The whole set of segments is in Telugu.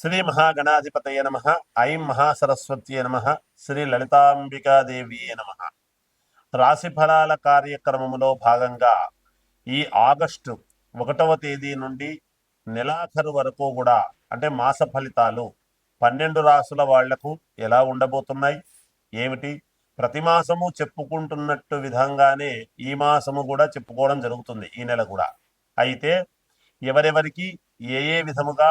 శ్రీ మహాగణాధిపతయ నమ ఐం మహాసరస్వత్యే నమ శ్రీ లలితాంబికాదేవియే నమ. రాశి ఫలాల కార్యక్రమములో భాగంగా ఈ ఆగస్టు ఒకటవ తేదీ నుండి నెలాఖరు వరకు కూడా అంటే మాస ఫలితాలు పన్నెండు రాసుల వాళ్ళకు ఎలా ఉండబోతున్నాయి? ఏమిటి? ప్రతి మాసము చెప్పుకుంటున్నట్టు విధంగానే ఈ మాసము కూడా చెప్పుకోవడం జరుగుతుంది ఈ నెల కూడా. అయితే ఎవరెవరికి ఏ ఏ విధముగా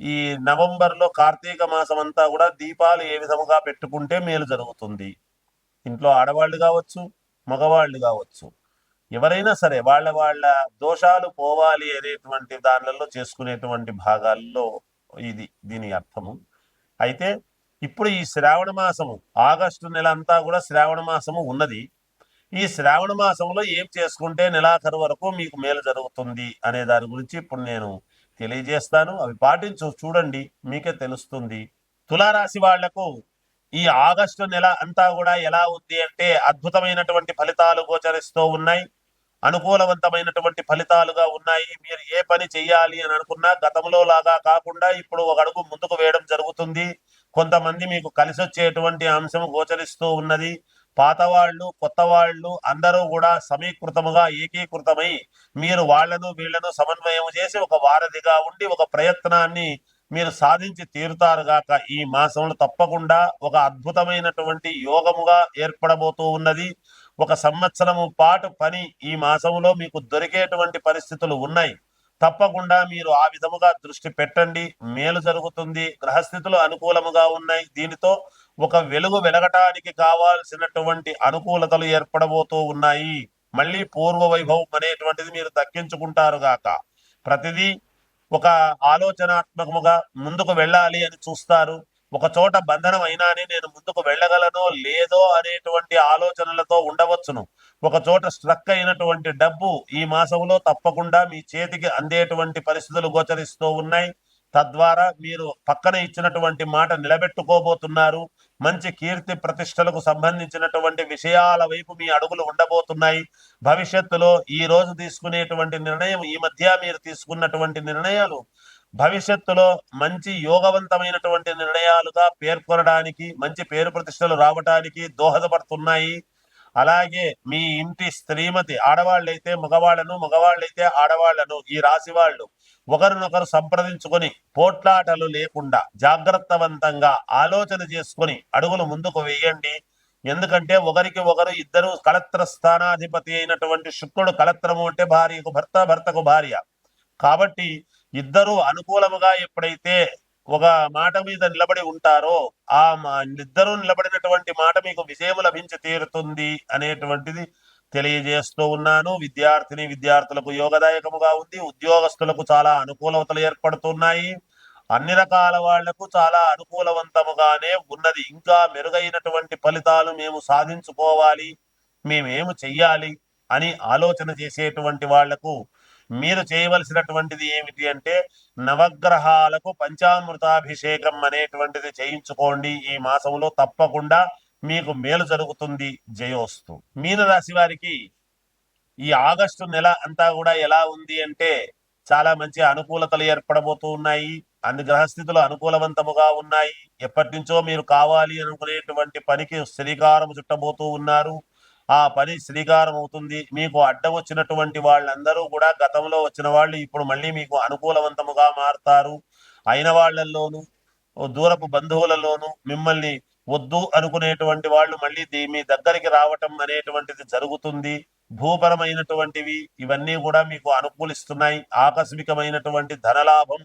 ఈ నవంబర్లో కార్తీక మాసం అంతా కూడా దీపాలు ఏ విధముగా పెట్టుకుంటే మేలు జరుగుతుంది? ఇంట్లో ఆడవాళ్ళు కావచ్చు మగవాళ్ళు కావచ్చు. ఎవరైనా సరే వాళ్ళ వాళ్ళ దోషాలు పోవాలి అనేటువంటి దానిలలో చేసుకునేటువంటి భాగాల్లో ఇది దీని అర్థము. అయితే ఇప్పుడు ఈ శ్రావణ మాసము ఆగస్టు నెల అంతా కూడా శ్రావణ మాసము ఉన్నది. ఈ శ్రావణ మాసంలో ఏం చేసుకుంటే నెలాఖరు వరకు మీకు మేలు జరుగుతుంది అనే దాని గురించి ఇప్పుడు నేను తెలియజేస్తాను. అవి పాటించు చూడండి మీకే తెలుస్తుంది. తులారాశి వాళ్ళకు ఈ ఆగస్టు నెల అంతా కూడా ఎలా ఉంది అంటే అద్భుతమైనటువంటి ఫలితాలు గోచరిస్తూ ఉన్నాయి. అనుకూలవంతమైనటువంటి ఫలితాలుగా ఉన్నాయి. మీరు ఏ పని చెయ్యాలి అని అనుకున్నా గతంలో లాగా కాకుండా ఇప్పుడు ఒక అడుగు ముందుకు వేయడం జరుగుతుంది. కొంతమంది మీకు కలిసి వచ్చేటువంటి అంశం గోచరిస్తూ ఉన్నది. పాత వాళ్ళు కొత్త వాళ్ళు అందరూ కూడా సమీకృతముగా ఏకీకృతమై మీరు వాళ్ళను వీళ్ళను సమన్వయం చేసి ఒక వారధిగా ఉండి ఒక ప్రయత్నాన్ని మీరు సాధించి తీరుతారు గాక ఈ మాసంలో తప్పకుండా ఒక అద్భుతమైనటువంటి యోగముగా ఏర్పడబోతూ ఉన్నది. ఒక సంవత్సరము పాటు పని ఈ మాసంలో మీకు దొరికేటువంటి పరిస్థితులు ఉన్నాయి. తప్పకుండా మీరు ఆ విధముగా దృష్టి పెట్టండి. మేలు జరుగుతుంది. గ్రహస్థితులు అనుకూలముగా ఉన్నాయి దీనితో. ఒక వెలుగు వెలగటానికి కావాల్సినటువంటి అనుకూలతలు ఏర్పడబోతూ ఉన్నాయి. మళ్ళీ పూర్వ వైభవం అనేటువంటిది మీరు దక్కించుకుంటారు గాక. ప్రతిదీ ఒక ఆలోచనాత్మకముగా ముందుకు వెళ్ళాలి అని చూస్తారు. ఒక చోట బంధనం అయినానే నేను ముందుకు వెళ్ళగలనో లేదో అనేటువంటి ఆలోచనలతో ఉండవచ్చును. ఒక చోట స్ట్రక్ అయినటువంటి డబ్బు ఈ మాసంలో తప్పకుండా మీ చేతికి అందేటువంటి పరిస్థితులు గోచరిస్తూ ఉన్నాయి. తద్వారా మీరు పక్కన ఇచ్చినటువంటి మాట నిలబెట్టుకోబోతున్నారు. మంచి కీర్తి ప్రతిష్టలకు సంబంధించినటువంటి విషయాల వైపు మీ అడుగులు ఉండబోతున్నాయి. భవిష్యత్తులో ఈ రోజు తీసుకునేటువంటి నిర్ణయం ఈ మధ్య మీరు తీసుకున్నటువంటి నిర్ణయాలు భవిష్యత్తులో మంచి యోగవంతమైనటువంటి నిర్ణయాలుగా పేర్కొనడానికి మంచి పేరు ప్రతిష్టలు రావటానికి దోహదపడుతున్నాయి. అలాగే మీ ఇంటి స్త్రీమతి ఆడవాళ్ళైతే మగవాళ్ళను మగవాళ్ళైతే ఆడవాళ్ళను ఈ రాశి వాళ్ళు ఒకరినొకరు సంప్రదించుకొని పోట్లాటలు లేకుండా జాగ్రత్తవంతంగా ఆలోచన చేసుకొని అడుగులు ముందుకు వేయండి. ఎందుకంటే ఒకరికి ఒకరు ఇద్దరు కలత్ర స్థానాధిపతి అయినటువంటి శుక్రుడు కలత్రము అంటే భార్యకు భర్త భర్తకు భార్య. కాబట్టి ఇద్దరు అనుకూలముగా ఎప్పుడైతే ఒక మాట మీద నిలబడి ఉంటారో ఆ మా- ఇద్దరు నిలబడినటువంటి మాట మీకు విజయము లభించి తీరుతుంది అనేటువంటిది తెలియజేస్తూ ఉన్నాను. విద్యార్థిని విద్యార్థులకు యోగదాయకముగా ఉంది. ఉద్యోగస్తులకు చాలా అనుకూలతలు ఏర్పడుతున్నాయి. అన్ని రకాల వాళ్ళకు చాలా అనుకూలవంతముగానే ఉన్నది. ఇంకా మెరుగైనటువంటి ఫలితాలు మేము సాధించుకోవాలి. మేమేమి చెయ్యాలి అని ఆలోచన చేసేటువంటి వాళ్ళకు మీరు చేయవలసినటువంటిది ఏమిటి అంటే నవగ్రహాలకు పంచామృతాభిషేకం అనేటువంటిది చేయించుకోండి. ఈ మాసంలో తప్పకుండా మీకు మేలు జరుగుతుంది జయోస్తు. మీనరాశి వారికి ఈ ఆగస్టు నెల అంతా కూడా ఎలా ఉంది అంటే చాలా మంచి అనుకూలతలు ఏర్పడబోతూ ఉన్నాయి. అన్ని గ్రహస్థితులు అనుకూలవంతముగా ఉన్నాయి. ఎప్పటి నుంచో మీరు కావాలి అనుకునేటువంటి పనికి శ్రీకారం చుట్టబోతూ ఉన్నారు. ఆ పని శ్రీకారం అవుతుంది. మీకు అడ్డం వచ్చినటువంటి వాళ్ళందరూ కూడా గతంలో వచ్చిన వాళ్ళు ఇప్పుడు మళ్ళీ మీకు అనుకూలవంతముగా మారుతారు. అయిన వాళ్ళల్లోనూ దూరపు బంధువులలోనూ మిమ్మల్ని వద్దు అనుకునేటువంటి వాళ్ళు మళ్ళీ మీ దగ్గరికి రావటం అనేటువంటిది జరుగుతుంది. భూపరమైనటువంటివి ఇవన్నీ కూడా మీకు అనుకూలిస్తున్నాయి. ఆకస్మికమైనటువంటి ధనలాభం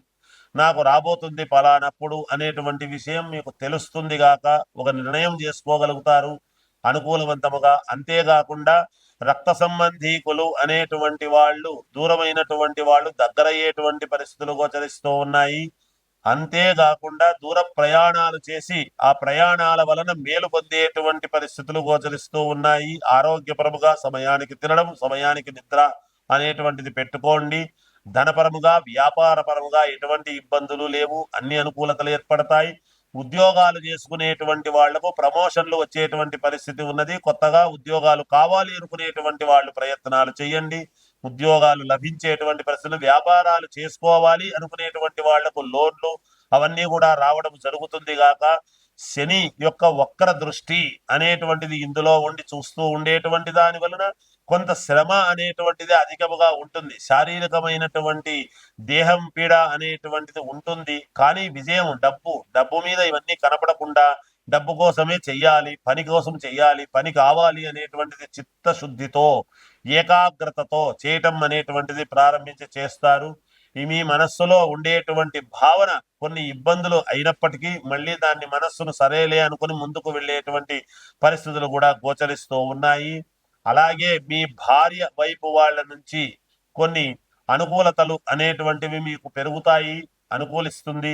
నాకు రాబోతుంది పలానప్పుడు అనేటువంటి విషయం మీకు తెలుస్తుంది గాక ఒక నిర్ణయం చేసుకోగలుగుతారు అనుకూలవంతముగా. అంతేకాకుండా రక్త సంబంధీకులు అనేటువంటి వాళ్ళు దూరమైనటువంటి వాళ్ళు దగ్గరయ్యేటువంటి పరిస్థితులు గోచరిస్తూ ఉన్నాయి. అంతేకాకుండా దూర ప్రయాణాలు చేసి ఆ ప్రయాణాల వలన మేలు పొందేటువంటి పరిస్థితులు గోచరిస్తూ ఉన్నాయి. ఆరోగ్యపరముగా సమయానికి తినడం సమయానికి నిద్ర అనేటువంటిది పెట్టుకోండి. ధనపరముగా వ్యాపారపరముగా ఎటువంటి ఇబ్బందులు లేవు. అన్ని అనుకూలతలు ఏర్పడతాయి. ఉద్యోగాలు చేసుకునేటువంటి వాళ్ళకు ప్రమోషన్లు వచ్చేటువంటి పరిస్థితి ఉన్నది. కొత్తగా ఉద్యోగాలు కావాలి అనుకునేటువంటి వాళ్ళు ప్రయత్నాలు చేయండి. ఉద్యోగాలు లభించేటువంటి పరిస్థితులు వ్యాపారాలు చేసుకోవాలి అనుకునేటువంటి వాళ్ళకు లోన్లు అవన్నీ కూడా రావడం జరుగుతుంది గాక శని యొక్క వక్ర దృష్టి అనేటువంటిది ఇందులో ఉండి చూస్తూ ఉండేటువంటి దాని వలన కొంత శ్రమ అనేటువంటిది అధికముగా ఉంటుంది. శారీరకమైనటువంటి దేహం పీడ అనేటువంటిది ఉంటుంది. కానీ విజయం డబ్బు డబ్బు మీద ఇవన్నీ కనపడకుండా డబ్బు కోసమే చెయ్యాలి పని కోసం చెయ్యాలి పని కావాలి అనేటువంటిది చిత్తశుద్ధితో ఏకాగ్రతతో చేయటం అనేటువంటిది ప్రారంభించి చేస్తారు. మీ మనస్సులో ఉండేటువంటి భావన కొన్ని ఇబ్బందులు అయినప్పటికీ మళ్ళీ దాన్ని మనస్సును సరేలే అనుకుని ముందుకు వెళ్ళేటువంటి పరిస్థితులు కూడా గోచరిస్తూ ఉన్నాయి. అలాగే మీ భార్య వైపు వాళ్ళ నుంచి కొన్ని అనుకూలతలు అనేటువంటివి మీకు పెరుగుతాయి అనుకూలిస్తుంది.